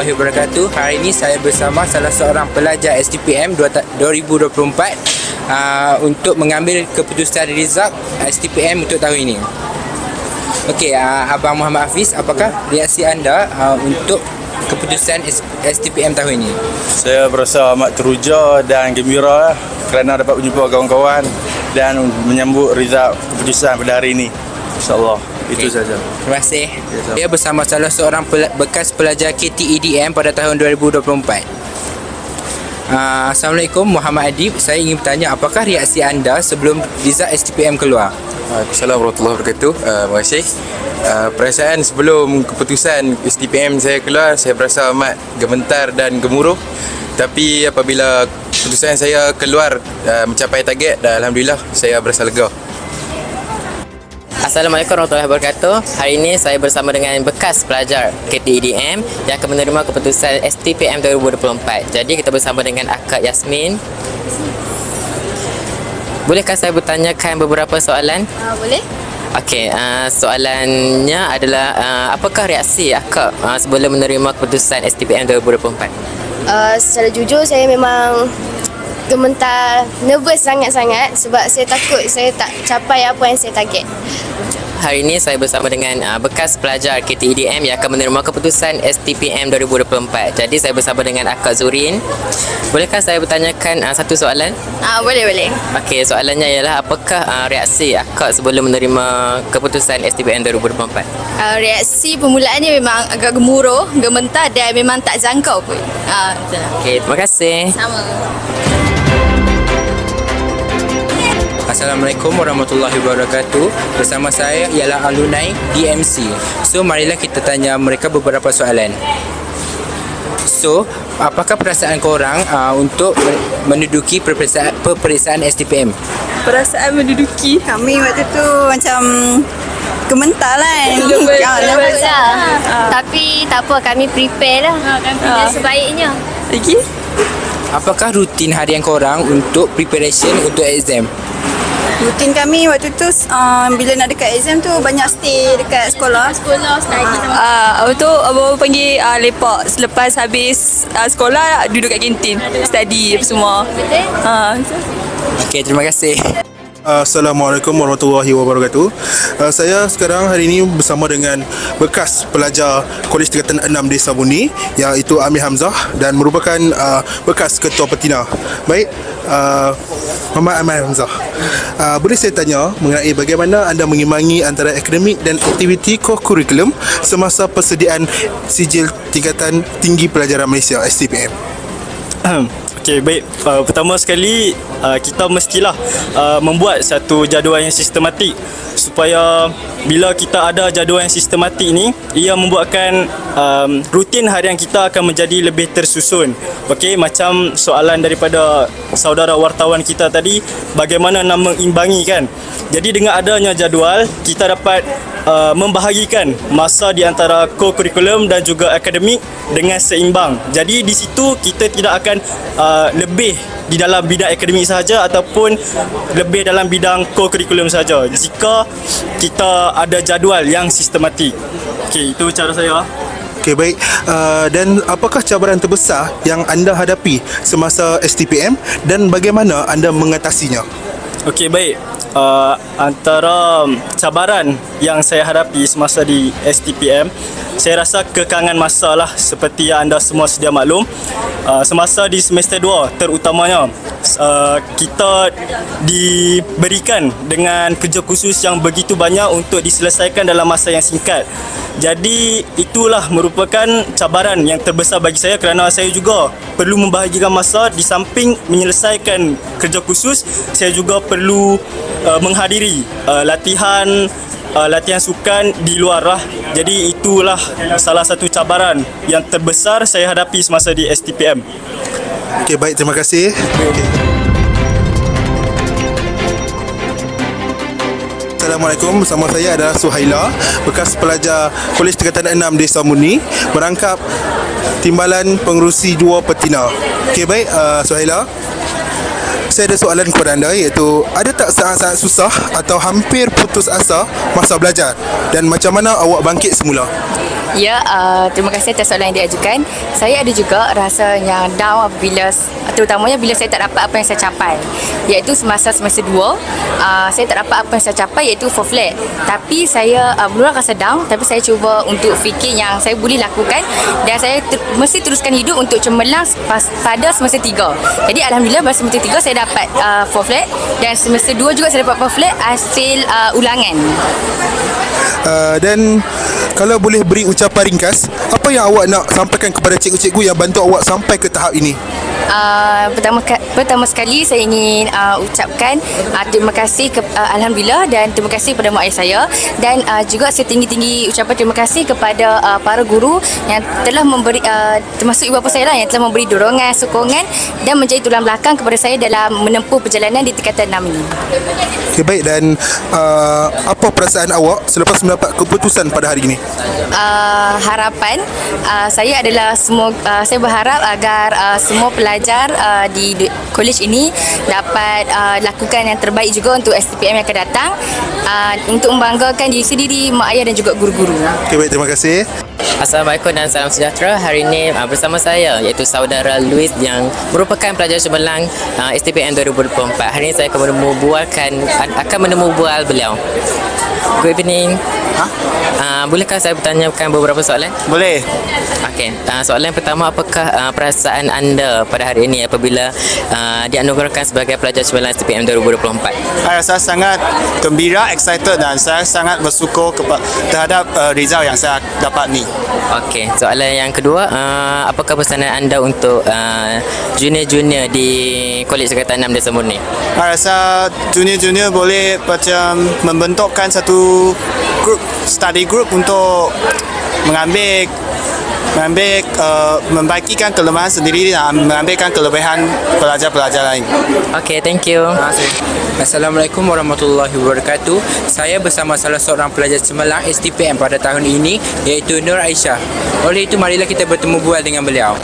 Warahmatullahi wabarakatuh. Hari ini saya bersama salah seorang pelajar STPM 2024 uh, untuk mengambil keputusan result STPM untuk tahun ini. Okey, uh, Abang Muhammad Hafiz, apakah reaksi anda uh, untuk keputusan STPM tahun ini? Saya berasa amat teruja dan gembira kerana dapat berjumpa kawan-kawan dan menyambut result keputusan pada hari ini. InsyaAllah. Itu Okey. saja. Terima kasih. sama. Dia bersama salah seorang pel- bekas pelajar KTEDM pada tahun 2024. Uh, Assalamualaikum Muhammad Adib Saya ingin bertanya apakah reaksi anda sebelum result STPM keluar? Assalamualaikum warahmatullahi wabarakatuh. Uh, terima kasih. Uh, perasaan sebelum keputusan STPM saya keluar, saya berasa amat gemetar dan gemuruh. Tapi apabila keputusan saya keluar uh, mencapai target, dan Alhamdulillah saya berasa lega. Assalamualaikum warahmatullahi wabarakatuh. Hari ini saya bersama dengan bekas pelajar KTEDM yang akan menerima keputusan STPM 2024. Jadi kita bersama dengan Akak Yasmin. Bolehkah saya bertanyakan beberapa soalan? Uh, boleh? Okey, uh, soalannya adalah uh, apakah reaksi Akak uh, sebelum menerima keputusan STPM 2024? Uh, secara jujur saya memang gementar, nervous sangat-sangat sebab saya takut saya tak capai apa yang saya target. Hari ini saya bersama dengan uh, bekas pelajar KTEDM yang akan menerima keputusan STPM 2024. Jadi saya bersama dengan Akak Zurin. Bolehkah saya bertanyakan uh, satu soalan? Ah uh, boleh boleh. Okey, soalannya ialah apakah uh, reaksi Akak sebelum menerima keputusan STPM 2024? uh, reaksi permulaannya memang agak gemuruh, gementar dan memang tak jangkau pun. Uh, Okey, terima kasih. sama. Assalamualaikum warahmatullahi wabarakatuh Bersama saya ialah alumni DMC So marilah kita tanya mereka beberapa soalan So, apakah perasaan korang uh, untuk men- menduduki peperiksaan, peperiksaan STPM? perasaan menduduki kami waktu tu macam gementar lah kan. Nervous, Ya, nervous lah. Tapi tak apa kami prepare lah. kami Ah. sebaiknya. Lagi? Apakah rutin harian korang untuk preparation untuk exam? Rutin kami waktu tu uh, bila nak dekat exam tu banyak stay dekat sekolah. Sekolah study sama. Ah, uh, tu abang panggil uh, lepak selepas habis uh, sekolah duduk kat kantin study apa semua. Ha. Okey, terima kasih. Assalamualaikum warahmatullahi wabarakatuh. Uh, saya sekarang hari ini bersama dengan bekas pelajar Kolej Tingkatan 6 Desa Buni iaitu Amir Hamzah dan merupakan uh, bekas ketua petina. Baik, uh, Muhammad Amir Hamzah. Uh, boleh saya tanya mengenai bagaimana anda mengimbangi antara akademik dan aktiviti co-curriculum semasa persediaan sijil tingkatan tinggi pelajaran Malaysia STPM? Okey, baik. Uh, pertama sekali uh, kita mestilah uh, membuat satu jadual yang sistematik supaya bila kita ada jadual yang sistematik ni ia membuatkan um, rutin harian kita akan menjadi lebih tersusun. Okey, macam soalan daripada saudara wartawan kita tadi bagaimana nak mengimbangi kan. Jadi dengan adanya jadual kita dapat uh, membahagikan masa di antara co-curriculum dan juga akademik dengan seimbang. Jadi di situ kita tidak akan uh, lebih di dalam bidang akademik sahaja ataupun lebih dalam bidang co-curriculum sahaja. Jika kita ada jadual yang sistematik. Okey, itu cara saya. Okey baik uh, dan apakah cabaran terbesar yang anda hadapi semasa STPM dan bagaimana anda mengatasinya? Okey baik. Uh, antara cabaran yang saya hadapi semasa di STPM saya rasa kekangan masa lah seperti yang anda semua sedia maklum. Uh, semasa di semester 2 terutamanya uh, kita diberikan dengan kerja khusus yang begitu banyak untuk diselesaikan dalam masa yang singkat jadi itulah merupakan cabaran yang terbesar bagi saya kerana saya juga perlu membahagikan masa di samping menyelesaikan kerja khusus saya juga perlu uh, menghadiri uh, latihan uh, latihan sukan di luar lah. Jadi itulah salah satu cabaran yang terbesar saya hadapi semasa di STPM. Okey baik terima kasih. Okay. Assalamualaikum bersama saya adalah Suhaila bekas pelajar Kolej Tingkatan 6 Desa Muni merangkap Timbalan Pengerusi 2 Petina. Okey baik uh, Suhaila. Saya ada soalan kepada anda iaitu ada tak sangat-sangat susah atau hampir putus asa masa belajar dan macam mana awak bangkit semula? Ya, uh, terima kasih atas soalan yang diajukan. Saya ada juga rasa yang down apabila terutamanya bila saya tak dapat apa yang saya capai. Iaitu semasa semester 2, uh, saya tak dapat apa yang saya capai iaitu for flat. Tapi saya uh, mula rasa down tapi saya cuba untuk fikir yang saya boleh lakukan dan saya ter- mesti teruskan hidup untuk cemerlang pas, pada semester 3. Jadi alhamdulillah pada semester 3 saya dapat uh, for flat dan semester 2 juga saya dapat for flat hasil uh, ulangan. Uh, dan kalau boleh beri ucapan ringkas, apa yang awak nak sampaikan kepada cikgu-cikgu yang bantu awak sampai ke tahap ini? Uh, pertama pertama sekali saya ingin uh, ucapkan uh, terima kasih ke, uh, alhamdulillah dan terima kasih kepada mak ayah saya dan uh, juga setinggi-tinggi ucapan terima kasih kepada uh, para guru yang telah memberi uh, termasuk ibu bapa saya lah yang telah memberi dorongan sokongan dan menjadi tulang belakang kepada saya dalam menempuh perjalanan di tingkatan 6 ini. Okay, baik dan uh, apa perasaan awak selepas mendapat keputusan pada hari ini? uh, harapan uh, saya adalah semua uh, saya berharap agar uh, semua pelajar uh, di, di college ini dapat uh, lakukan yang terbaik juga untuk STPM yang akan datang uh, untuk membanggakan diri sendiri, mak ayah dan juga guru-guru. Okay, baik terima kasih. Assalamualaikum dan salam sejahtera. Hari ini uh, bersama saya iaitu saudara Luis yang merupakan pelajar cemerlang uh, STPM 2024. Hari ini saya akan menemubualkan akan menemubual beliau. Good evening. Ha? Uh, bolehkah saya bertanyakan beberapa soalan? Boleh. Okey. Uh, soalan pertama apakah uh, perasaan anda pada hari ini apabila uh, dianugerahkan sebagai pelajar cemerlang STPM 2024? Saya rasa sangat gembira, excited dan saya sangat bersyukur kepa- terhadap uh, result yang saya dapat ni. Okey, soalan yang kedua, uh, apakah pesanan anda untuk uh, junior-junior di Kolej Sekatan 6 Desa Murni? Saya rasa junior-junior boleh macam membentukkan satu group, study group untuk mengambil mengambil uh, membaikikan kelemahan sendiri dan mengambilkan kelebihan pelajar-pelajar lain. Okey, thank you. Assalamualaikum warahmatullahi wabarakatuh. Saya bersama salah seorang pelajar cemerlang STPM pada tahun ini iaitu Nur Aisyah. Oleh itu marilah kita bertemu bual dengan beliau.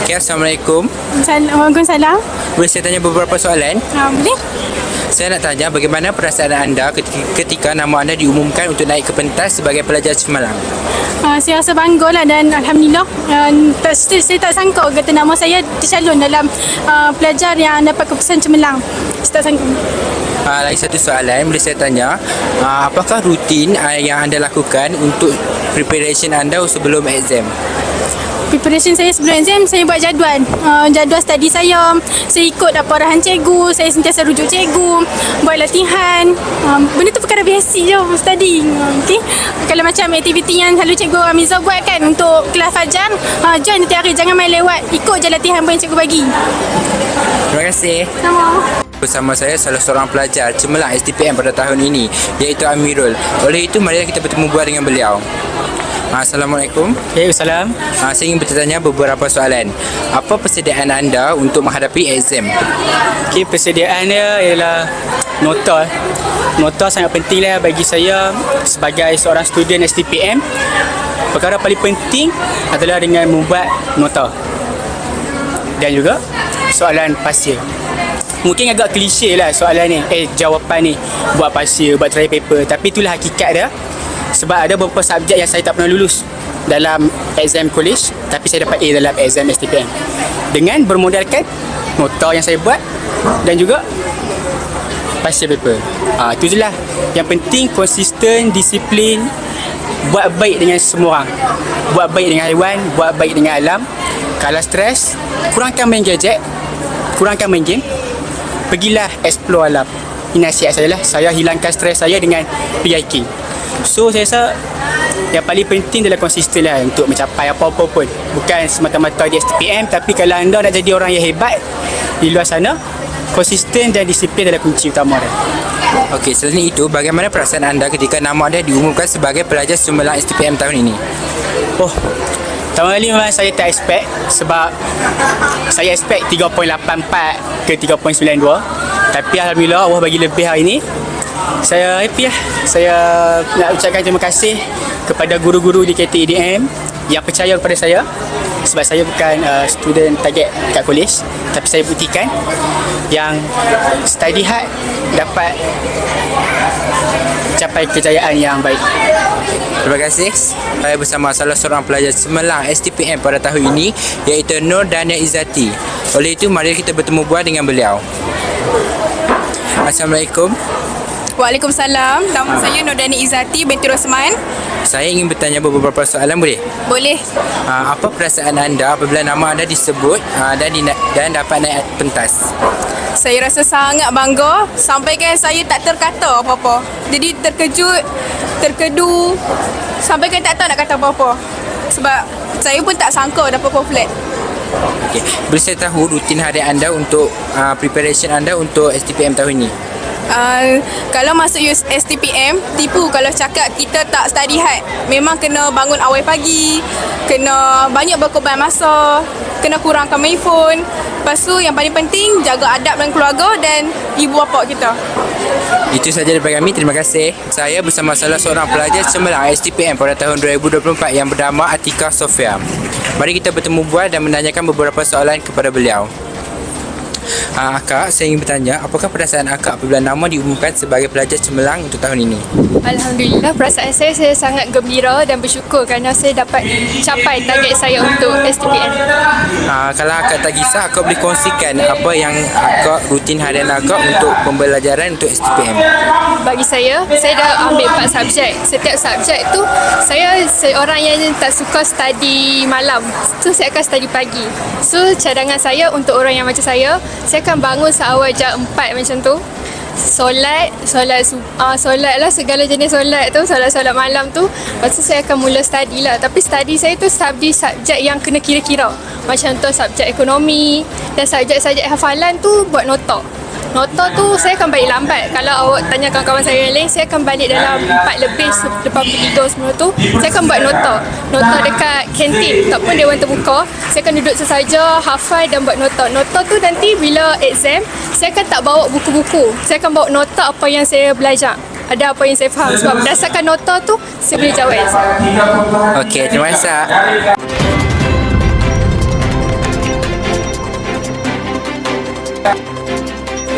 Okey, Assalamualaikum. Waalaikumsalam. Boleh saya tanya beberapa soalan? Ha, boleh? Saya nak tanya bagaimana perasaan anda ketika, ketika nama anda diumumkan untuk naik ke pentas sebagai pelajar cemerlang? Uh, saya rasa bangga lah dan Alhamdulillah uh, tak, saya, saya tak sangka kata nama saya tercalon dalam uh, pelajar yang dapat keputusan cemerlang. Saya tak sangka. Uh, lagi satu soalan boleh saya tanya uh, apakah rutin uh, yang anda lakukan untuk preparation anda sebelum exam? Preparation saya sebelum exam, saya buat jadual. Uh, jadual study saya. Saya ikut apa arahan cikgu. Saya sentiasa rujuk cikgu. Buat latihan. Um, benda tu perkara basic je study. Uh, okay? Kalau macam aktiviti yang selalu cikgu Amiza buat kan untuk kelas fajar, uh, join setiap hari. Jangan main lewat. Ikut je latihan apa yang cikgu bagi. Terima kasih. Sama. Bersama saya salah seorang pelajar cemerlang STPM pada tahun ini iaitu Amirul. Oleh itu marilah kita bertemu bual dengan beliau. Ah, Assalamualaikum. Waalaikumsalam. Ah, saya ingin bertanya beberapa soalan. Apa persediaan anda untuk menghadapi exam? Okey, persediaan dia ialah nota. Nota sangat penting lah bagi saya sebagai seorang student STPM. Perkara paling penting adalah dengan membuat nota. Dan juga soalan pasir. Mungkin agak klise lah soalan ni. Eh, jawapan ni. Buat pasir, buat try paper. Tapi itulah hakikat dia. Sebab ada beberapa subjek yang saya tak pernah lulus dalam exam college tapi saya dapat A dalam exam STPM. Dengan bermodalkan nota yang saya buat dan juga pasir paper. Ah itu je lah. Yang penting konsisten, disiplin, buat baik dengan semua orang. Buat baik dengan haiwan, buat baik dengan alam. Kalau stres, kurangkan main gadget, kurangkan main game. Pergilah explore alam. Ini nasihat saya lah. Saya hilangkan stres saya dengan hiking. So saya rasa yang paling penting adalah konsisten lah untuk mencapai apa-apa pun. Bukan semata-mata di STPM tapi kalau anda nak jadi orang yang hebat di luar sana, konsisten dan disiplin adalah kunci utama dia. Okey, selain itu, bagaimana perasaan anda ketika nama anda diumumkan sebagai pelajar cemerlang STPM tahun ini? Oh, tahun kali memang saya tak expect sebab saya expect 3.84 ke 3.92 tapi Alhamdulillah Allah bagi lebih hari ini saya happy lah saya nak ucapkan terima kasih kepada guru-guru di KTEDM yang percaya kepada saya sebab saya bukan uh, student target kat college tapi saya buktikan yang study hard dapat capai kejayaan yang baik. Terima kasih. Saya bersama salah seorang pelajar Semelang STPM pada tahun ini iaitu Nur Dania Izzati. Oleh itu, mari kita bertemu bual dengan beliau. Assalamualaikum. Waalaikumsalam. Nama saya Nordani Izzati binti Rosman. Saya ingin bertanya beberapa soalan boleh? Boleh. Uh, apa perasaan anda apabila nama anda disebut uh, dan, dina- dan dapat naik pentas? Saya rasa sangat bangga sampai kan saya tak terkata apa-apa. Jadi terkejut, terkedu sampai kan tak tahu nak kata apa-apa. Sebab saya pun tak sangka dapat pamphlet. Okay. Boleh saya tahu rutin harian anda untuk uh, preparation anda untuk STPM tahun ini? Uh, kalau masuk STPM, tipu kalau cakap kita tak study hard. Memang kena bangun awal pagi, kena banyak berkorban masa, kena kurangkan main phone. Lepas tu yang paling penting jaga adab dan keluarga dan ibu bapa kita. Itu sahaja daripada kami. Terima kasih. Saya bersama salah seorang pelajar Semelang STPM pada tahun 2024 yang bernama Atika Sofia. Mari kita bertemu bual dan menanyakan beberapa soalan kepada beliau. Uh, akak, saya ingin bertanya, apakah perasaan akak apabila nama diumumkan sebagai pelajar cemerlang untuk tahun ini? Alhamdulillah perasaan saya saya sangat gembira dan bersyukur kerana saya dapat capai target saya untuk STPM. Uh, kalau akak tak kisah, akak boleh kongsikan apa yang akak rutin harian akak untuk pembelajaran untuk STPM? Bagi saya, saya dah ambil 4 subjek. Setiap subjek tu saya seorang yang tak suka study malam. So saya akan study pagi. So cadangan saya untuk orang yang macam saya, saya akan bangun seawal jam 4 macam tu. Solat, solat uh, solat lah segala jenis solat tu, solat-solat malam tu. Lepas tu saya akan mula study lah. Tapi study saya tu study subjek yang kena kira-kira. Macam tu subjek ekonomi dan subjek-subjek hafalan tu buat nota. Nota tu saya akan balik lambat. Kalau awak tanya kawan-kawan saya yang lain, saya akan balik dalam 4 lebih lepas pukul 3 semua tu. Saya akan buat nota. Nota dekat kantin. Tak pun dewan terbuka. Saya akan duduk sesaja, hafal dan buat nota. Nota tu nanti bila exam, saya akan tak bawa buku-buku. Saya akan bawa nota apa yang saya belajar. Ada apa yang saya faham. Sebab berdasarkan nota tu, saya boleh jawab. Okey, terima kasih.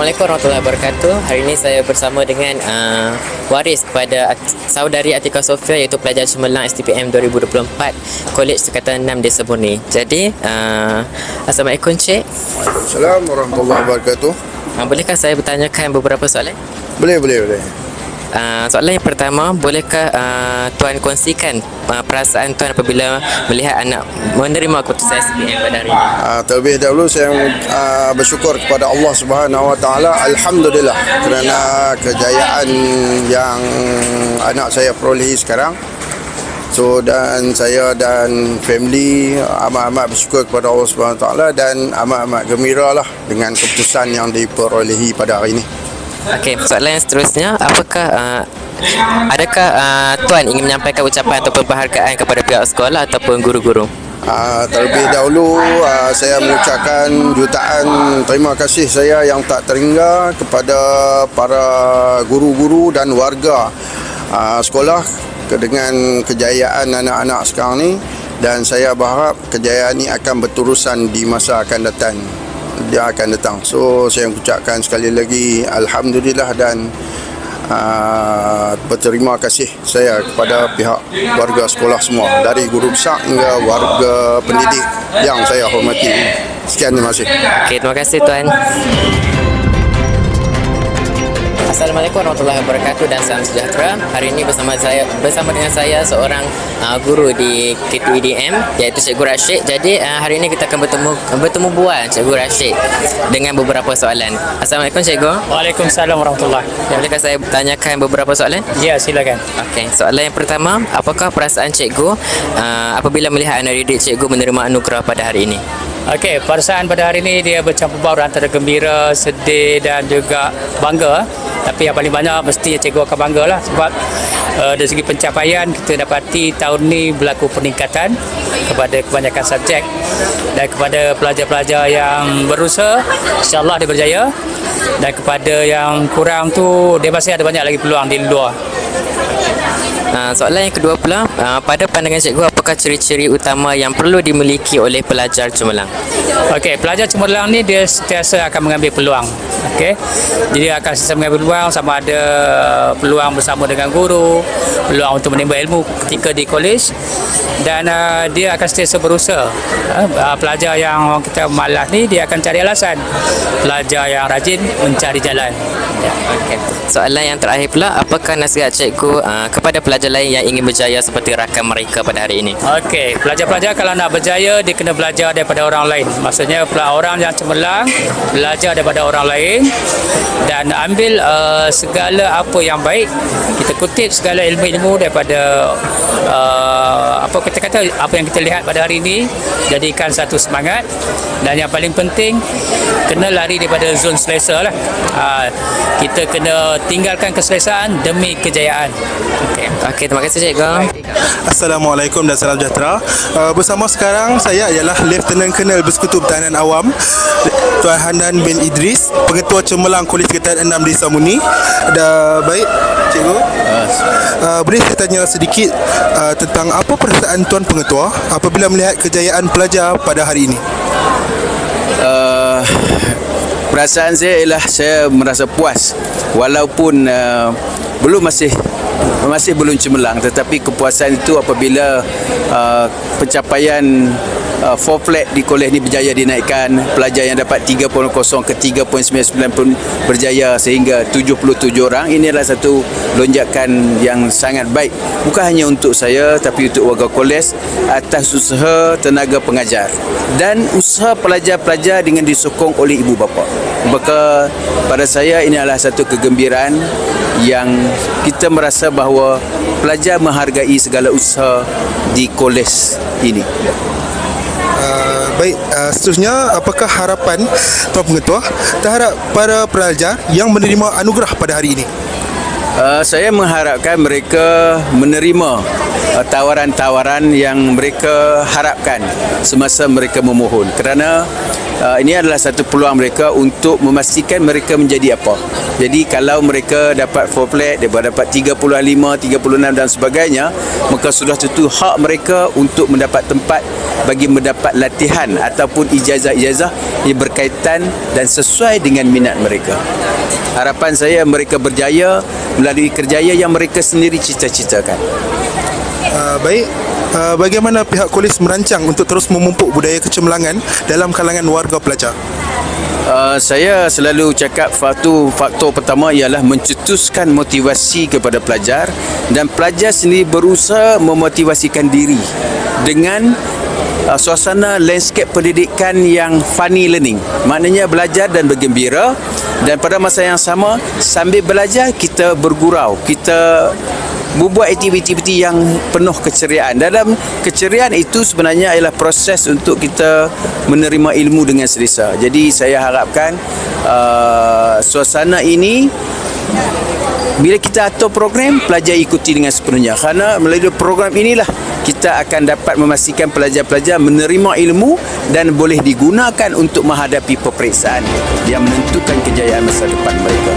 Assalamualaikum warahmatullahi wabarakatuh. Hari ini saya bersama dengan uh, waris kepada saudari Atika Sofia iaitu pelajar cemerlang STPM 2024 Kolej Sekatan 6 Desa Murni. Jadi, uh, Assalamualaikum Cik. Assalamualaikum warahmatullahi wabarakatuh. Uh, bolehkah saya bertanyakan beberapa soalan? Boleh, boleh, boleh. Uh, soalan yang pertama, bolehkah uh, Tuan kongsikan uh, perasaan Tuan apabila melihat anak menerima keputusan SPM pada hari ini? Uh, terlebih dahulu saya uh, bersyukur kepada Allah Subhanahu Wa Taala alhamdulillah kerana kejayaan yang anak saya perolehi sekarang. So dan saya dan family amat-amat bersyukur kepada Allah Subhanahu Wa Taala dan amat-amat gembira lah dengan keputusan yang diperolehi pada hari ini. Okey, soalan yang seterusnya, apakah uh, adakah uh, tuan ingin menyampaikan ucapan ataupun penghargaan kepada pihak sekolah ataupun guru-guru? Uh, terlebih dahulu uh, saya mengucapkan jutaan terima kasih saya yang tak terhingga kepada para guru-guru dan warga uh, sekolah dengan kejayaan anak-anak sekarang ni. Dan saya berharap kejayaan ini akan berterusan di masa akan datang dia akan datang. So saya ucapkan sekali lagi alhamdulillah dan uh, berterima kasih saya kepada pihak warga sekolah semua. Dari guru besar hingga warga pendidik yang saya hormati. Sekian terima kasih. Okey, terima kasih tuan. Assalamualaikum warahmatullahi wabarakatuh dan salam sejahtera. Hari ini bersama saya bersama dengan saya seorang uh, guru di KTUDM iaitu Cikgu Rashid. Jadi uh, hari ini kita akan bertemu bertemu bual Cikgu Rashid dengan beberapa soalan. Assalamualaikum Cikgu. Waalaikumsalam warahmatullahi. Ya, bolehkah saya tanyakan beberapa soalan? Ya, silakan. Okey, soalan yang pertama, apakah perasaan cikgu uh, apabila melihat anak didik cikgu menerima anugerah pada hari ini? Okey, perasaan pada hari ini dia bercampur baur antara gembira, sedih dan juga bangga. Tapi yang paling banyak mesti cikgu akan bangga lah sebab uh, dari segi pencapaian kita dapati tahun ni berlaku peningkatan kepada kebanyakan subjek dan kepada pelajar-pelajar yang berusaha. insyaAllah dia berjaya dan kepada yang kurang tu dia masih ada banyak lagi peluang di luar Uh, soalan yang kedua pula, uh, pada pandangan cikgu apakah ciri-ciri utama yang perlu dimiliki oleh pelajar cemerlang? Okey, pelajar cemerlang ni dia sentiasa akan mengambil peluang. Okey. Jadi dia akan sentiasa mengambil peluang sama ada peluang bersama dengan guru, peluang untuk menimba ilmu ketika di kolej dan uh, dia akan sentiasa berusaha. Uh, pelajar yang kita malas ni dia akan cari alasan. Pelajar yang rajin mencari jalan. Okay. Soalan yang terakhir pula, apakah nasihat cikgu uh, kepada pelajar lain yang ingin berjaya seperti rakan mereka pada hari ini? Okey, pelajar-pelajar kalau nak berjaya dia kena belajar daripada orang lain. Maksudnya orang yang cemerlang belajar daripada orang lain dan ambil uh, segala apa yang baik. Kita kutip segala ilmu-ilmu daripada uh, apa kita kata apa yang kita lihat pada hari ini jadikan satu semangat dan yang paling penting kena lari daripada zon selesa lah. Uh, kita kena tinggalkan keselesaan demi kejayaan. Okey. Okey, terima kasih cikgu. Assalamualaikum dan salam sejahtera. Uh, bersama sekarang saya ialah Lieutenant Colonel Bersekutu Pertahanan Awam Tuan Handan bin Idris, Pengetua Cemerlang Kolej Tingkatan 6 Desa Muni. Dah baik, cikgu? Uh, boleh saya tanya sedikit uh, tentang apa perasaan Tuan Pengetua apabila melihat kejayaan pelajar pada hari ini? uh, perasaan saya ialah saya merasa puas walaupun uh, belum masih masih belum cemerlang tetapi kepuasan itu apabila uh, pencapaian uh, four flat di kolej ini berjaya dinaikkan. Pelajar yang dapat 3.0 ke 3.99 pun berjaya sehingga 77 orang. Ini adalah satu lonjakan yang sangat baik. Bukan hanya untuk saya tapi untuk warga kolej atas usaha tenaga pengajar dan usaha pelajar-pelajar dengan disokong oleh ibu bapa. Maka pada saya ini adalah satu kegembiraan yang kita merasa bahawa pelajar menghargai segala usaha di kolej ini baik, uh, seterusnya apakah harapan Tuan Pengetua terhadap para pelajar yang menerima anugerah pada hari ini? Uh, saya mengharapkan mereka menerima uh, tawaran-tawaran yang mereka harapkan semasa mereka memohon kerana uh, ini adalah satu peluang mereka untuk memastikan mereka menjadi apa. Jadi kalau mereka dapat 4 flat, dia dapat 35, 36 dan sebagainya, maka sudah tentu hak mereka untuk mendapat tempat bagi mendapat latihan ataupun ijazah-ijazah yang berkaitan dan sesuai dengan minat mereka. Harapan saya mereka berjaya melalui kerjaya yang mereka sendiri cita-citakan. Uh, baik, uh, bagaimana pihak kolej merancang untuk terus memupuk budaya kecemerlangan dalam kalangan warga pelajar? Uh, saya selalu cakap faktor faktor pertama ialah mencetuskan motivasi kepada pelajar dan pelajar sendiri berusaha memotivasikan diri dengan uh, suasana landscape pendidikan yang funny learning maknanya belajar dan bergembira dan pada masa yang sama sambil belajar kita bergurau kita membuat aktiviti-aktiviti yang penuh keceriaan. Dalam keceriaan itu sebenarnya ialah proses untuk kita menerima ilmu dengan selesa. Jadi saya harapkan uh, suasana ini bila kita atur program, pelajar ikuti dengan sepenuhnya. Kerana melalui program inilah kita akan dapat memastikan pelajar-pelajar menerima ilmu dan boleh digunakan untuk menghadapi peperiksaan yang menentukan kejayaan masa depan mereka.